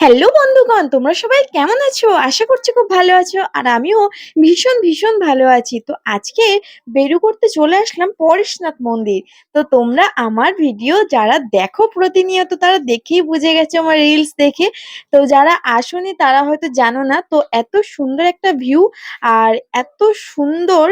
Hello বন্ধুগণ, তোমরা সবাই কেমন আছো? আশা করছি খুব ভালো আছো, আর আমিও ভীষণ ভীষণ ভালো আছি। তো আজকে বেরু করতে চলে আসলাম পরেশনাথ মন্দির। তো তোমরা আমার ভিডিও যারা দেখো প্রতিনিয়ত, তারা দেখেই বুঝে গেছে আমার রিলস দেখে। তো যারা আসোনি, তারা হয়তো জানো না, তো এত সুন্দর একটা ভিউ আর এত সুন্দর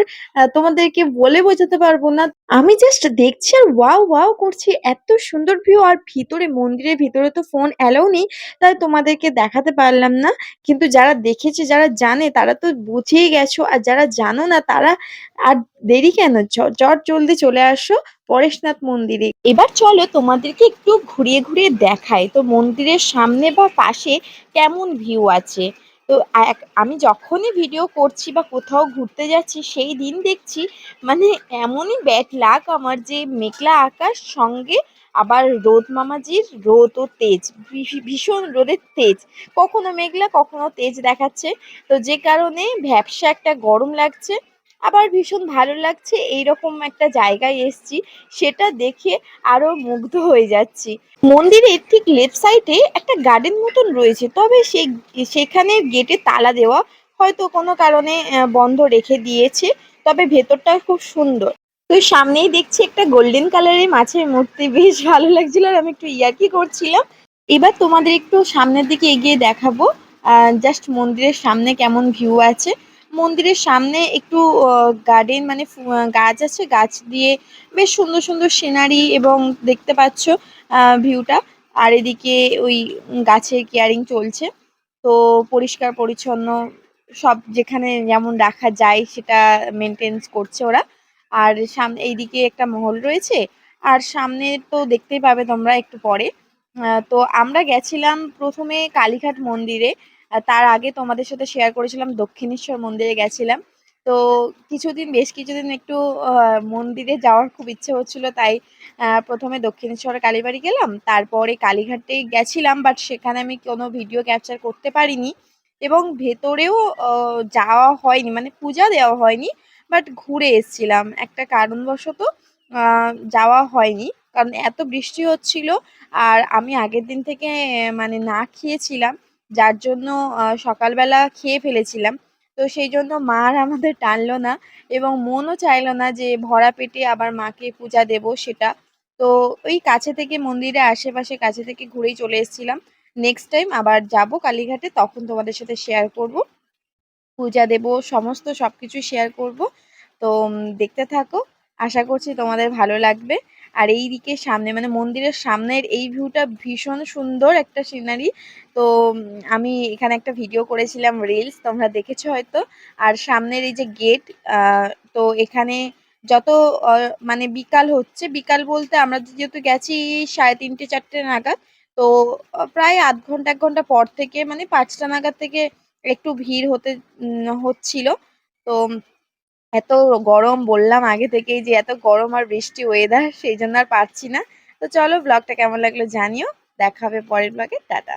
তোমাদেরকে বলে বোঝাতে পারব না। আমি জাস্ট দেখছি আর ওয়াও ওয়াও করছি, এত সুন্দর ভিউ আর ভিতরে মন্দিরের ভিতরে তো ফোন অ্যালাউ নেই। তাই তোমাদেরকে দেখাতে পারলাম না। কিন্তু যারা দেখেছে, যারা জানে, তারা তো বুঝেই গেছো। আর যারা জানো না, তারা আর দেরি কেন? চট জলদি চলে আসো পরেশনাথ মন্দিরে। এবার চলো তোমাদেরকে একটু ঘুরিয়ে ঘুরিয়ে দেখাই। তো মন্দিরের সামনে বা পাশে কেমন ভিউ আছে? তো আমি যখনই ভিডিও করছি বা কোথাও ঘুরতে যাচ্ছি, সেই দিন দেখছি মানে এমনই ব্যাড লাক আমার যে মেঘলা আকাশ সঙ্গে আবার রোদ মামাজির, রোদ ও তেজ ভীষণ রোদের তেজ। কখনো মেঘলা, কখনো তেজ দেখাচ্ছে। তো যে কারণে ভ্যাপসা একটা গরম লাগছে। আবার ভীষণ ভালো লাগছে, এইরকম একটা জায়গায় এসছি, সেটা দেখে আরও মুগ্ধ হয়ে যাচ্ছি। মন্দিরের ঠিক লেফট সাইডে একটা গার্ডেন মতন রয়েছে, তবে সেই সেখানে গেটে তালা দেওয়া হয়তো কোনো কারণে বন্ধ রেখে দিয়েছে, তবে ভেতরটা খুব সুন্দর। তো সামনেই দেখছি একটা গোল্ডেন কালারের মাছের মূর্তি। বেশ ভালো লাগছিল আর আমি একটু ইয়ার্কি করছিলাম। এবার তোমাদের একটু সামনের দিকে এগিয়ে দেখাবো। জাস্ট মন্দিরের সামনে কেমন ভিউ আছে। মন্দিরের সামনে একটু গার্ডেন মানে গাছ আছে। গাছ দিয়ে বেশ সুন্দর সুন্দর সিনারি এবং দেখতে পাচ্ছ ভিউটা আর এদিকে ওই গাছের কেয়ারিং চলছে। তো পরিষ্কার, পরিচ্ছন্ন সব যেখানে যেমন রাখা যায় সেটা মেনটেন্স করছে ওরা। আর সামনে এইদিকে একটা মহল রয়েছে। আর সামনে তো দেখতেই পাবে তোমরা একটু পরে। তো আমরা গেছিলাম প্রথমে কালীঘাট মন্দিরে। তার আগে তোমাদের সাথে শেয়ার করেছিলাম দক্ষিণেশ্বর মন্দিরে গেছিলাম। তো কিছুদিন, বেশ কিছুদিন একটু মন্দিরে যাওয়ার খুব ইচ্ছে হচ্ছিল, তাই প্রথমে দক্ষিণেশ্বর কালীবাড়ি গেলাম। তারপরে কালীঘাটে গেছিলাম বাট সেখানে আমি কোনো ভিডিও ক্যাপচার করতে পারিনি। এবং ভেতরেও যাওয়া হয়নি মানে পূজা দেওয়া হয়নি। বাট ঘুরে এসছিলাম। একটা কারণবশত যাওয়া হয়নি। কারণ এত বৃষ্টি হচ্ছিল আর আমি আগের দিন থেকে মানে না খেয়েছিলাম। যার জন্য সকালবেলা খেয়ে ফেলেছিলাম। তো সেই জন্য মা আর আমাদের টানলো না এবং মনও চাইলো না যে ভরা পেটে আবার মাকে পূজা দেব সেটা। তো ওই কাছে থেকে মন্দিরে আশেপাশে কাছে থেকে ঘুরেই চলে এসেছিলাম। নেক্সট টাইম আবার যাব কালীঘাটে, তখন তোমাদের সাথে শেয়ার করব। পূজা দেব, সমস্ত সব কিছু শেয়ার করব। তো দেখতে থাকো। আশা করছি তোমাদের ভালো লাগবে। আর এই দিকে সামনে মানে মন্দিরের সামনের এই ভিউটা ভীষণ সুন্দর একটা সিনারি তো আমি এখানে একটা ভিডিও করেছিলাম রিলস তোমরা দেখেছ হয়তো। আর সামনের এই যে গেট তো এখানে যত মানে বিকাল হচ্ছে, বিকাল বলতে আমরা যেহেতু গেছি সাড়ে তিনটে, চারটে নাগাদ, তো, প্রায় আধ ঘণ্টা, এক ঘণ্টা পর থেকে মানে পাঁচটা নাগাদ থেকে একটু ভিড় হতে হচ্ছিল। তো এত গরম বললাম আগে থেকেই যে এত গরম আর বৃষ্টি ওয়েদার সেই জন্য আর পারছি না। তো চলো ব্লগটা কেমন লাগল জানিও। দেখা হবে পরের ব্লগে টাটা।